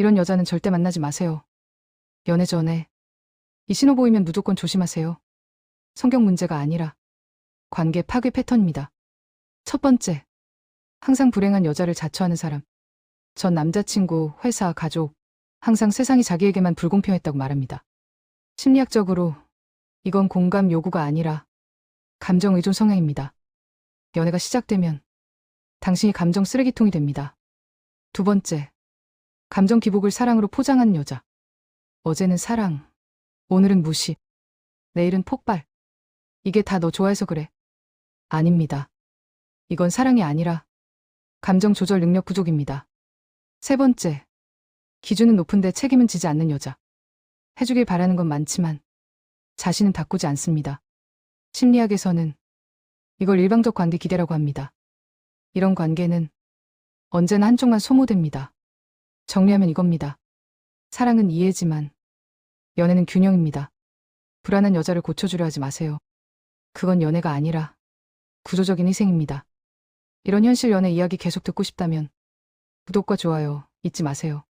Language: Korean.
이런 여자는 절대 만나지 마세요. 연애 전에 이 신호 보이면 무조건 조심하세요. 성격 문제가 아니라 관계 파괴 패턴입니다. 첫 번째, 항상 불행한 여자를 자처하는 사람. 전 남자친구, 회사, 가족, 항상 세상이 자기에게만 불공평했다고 말합니다. 심리학적으로 이건 공감 요구가 아니라 감정 의존 성향입니다. 연애가 시작되면 당신이 감정 쓰레기통이 됩니다. 두 번째, 감정 기복을 사랑으로 포장하는 여자. 어제는 사랑, 오늘은 무시, 내일은 폭발. 이게 다 너 좋아해서 그래. 아닙니다. 이건 사랑이 아니라 감정 조절 능력 부족입니다. 세 번째, 기준은 높은데 책임은 지지 않는 여자. 해주길 바라는 건 많지만 자신은 바꾸지 않습니다. 심리학에서는 이걸 일방적 관계 기대라고 합니다. 이런 관계는 언제나 한쪽만 소모됩니다. 정리하면 이겁니다. 사랑은 이해지만 연애는 균형입니다. 불안한 여자를 고쳐주려 하지 마세요. 그건 연애가 아니라 구조적인 희생입니다. 이런 현실 연애 이야기 계속 듣고 싶다면 구독과 좋아요 잊지 마세요.